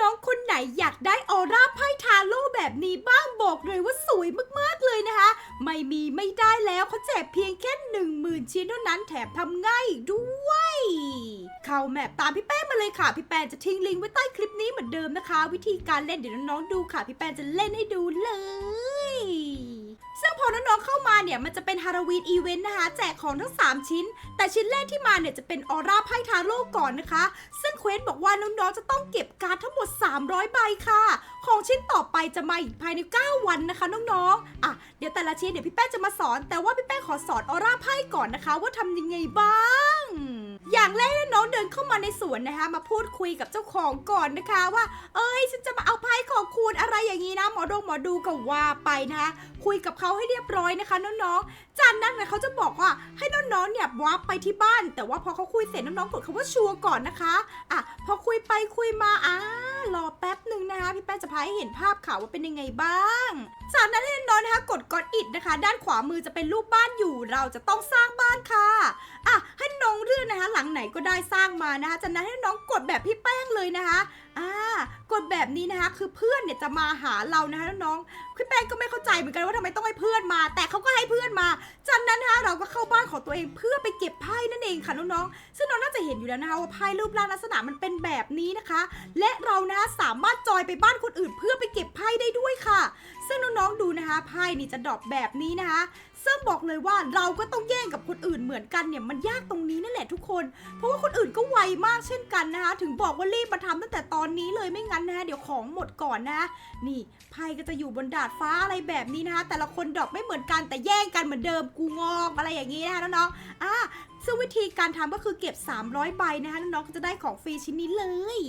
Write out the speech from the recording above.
น้องๆ คนไหนอยากได้ออร่าไพ่ทาโร่แบบนี้บ้างบอกเลยว่าสวยมากๆเลยนะคะ ไม่มีไม่ได้แล้วเขาแจกเพียงแค่หนึ่งหมื่นชิ้นเท่านั้นแถมทำง่ายอีกด้วย เข้าแมปตามพี่แป้งมาเลยค่ะ พี่แป้งจะทิ้งลิงก์ไว้ใต้คลิปนี้เหมือนเดิมนะคะ วิธีการเล่นเดี๋ยวน้องๆดูค่ะ พี่แป้งจะเล่นให้ดูเลย น้องๆเข้ามาเนี่ยมันจะเป็นฮาโลวีนอีเวนต์นะคะแจกของทั้ง 3 ชิ้น แต่ชิ้นแรกที่มาเนี่ยจะเป็นออร่าไพ่ทาโร่ก่อนนะคะ ซึ่งเควสบอกว่าน้องๆจะต้องเก็บการ์ดทั้งหมด 300 ใบค่ะ ของชิ้นต่อไปจะมาอีกภายใน 9 วันนะคะน้องๆอะเดี๋ยวแต่ละชิ้นเดี๋ยวพี่แป้งจะมาสอน แต่ว่าพี่แป้งขอสอนออร่าไพ่ก่อนนะคะ ว่าทำยังไงบ้าง อย่างแรก นเดินเข้ามาในสวนนะคะ มาพูดคุยกับเจ้าของก่อนนะคะ ว่า เอ้ยฉันจะมาเอาไพ่ของคุณอะไรอย่างนี้นะ หมอดงหมอดูก็ว่าไปนะคะ คุยกับเขาให้เรียบร้อยนะคะน้องๆจากนั้นนะเขาจะบอกว่าให้น้องๆเนี่ยวาร์ปไปที่บ้าน แต่ว่าพอเขาคุยเสร็จน้องๆกดคำว่าชัวร์ก่อนนะคะอะพอคุยไปคุยมาอ่ารอแป๊บหนึ่งนะคะพี่แป้งจะพาให้เห็นภาพข่าวว่าเป็นยังไงบ้างจากนั้นให้น้องๆนะคะกดกดอิดนะคะ ด้านขวามือจะเป็นรูปบ้านอยู่ เราจะต้องสร้างบ้านค่ะอะใน้องเลือกนะคะ หลังไหนก็ได้สร้างมานะคะจากนั้นให้น้องกดแบบพี่แป้งเลยนะคะอ่ากดแบบนี้นะคะ คือเพื่อนเนี่ยจะมาหาเรานะคะน้องพี่แป้งก็ไม่เข้าใจเหมือนกันว่าทำไมต้องให้เพื่อนมา แต่เขาก็ให้เพื่อนมาจากนั้นนะคะเราก็เข้าบ้านของตัวเองเพื่อไปเก็บไพ่นั่นเองค่ะน้องๆซึ่งน้องน่าจะเห็นอยู่แล้วนะคะว่าไพ่รูปร่างลักษณะมันเป็นแบบนี้นะคะ และเรานะะสามารถจอยไปบ้านคนอื่นเพื่อไปเก็บไพ่ได้ด้วยค่ะ ซึ่งน้องๆดูนะคะไพ่นี่จะดรอปแบบนี้นะคะ ซึ่งบอกเลยว่าเราก็ต้องแย่งกับคนอื่นเหมือนกันเนี่ยมันยากตรงนี้นั่นแหละทุกคน เพราะว่าคนอื่นก็ไวมากเช่นกันนะคะ ถึงบอกว่ารีบมาทำตั้งแต่ตอนนี้เลยไม่งั้นนะคะเดี๋ยวของหมดก่อนนะ นี่ไพ่ก็จะอยู่บนดาดฟ้าอะไรแบบนี้นะคะ แต่ละคนดรอปไม่เหมือนกันแต่แย่งกันเหมือนเดิมกูงอกอะไรอย่างนี้นะคะน้องๆอะซึ่งวิธีการทำก็คือเก็บ 300ใบนะคะน้องๆก็จะได้ของฟรีชิ้นนี้เลย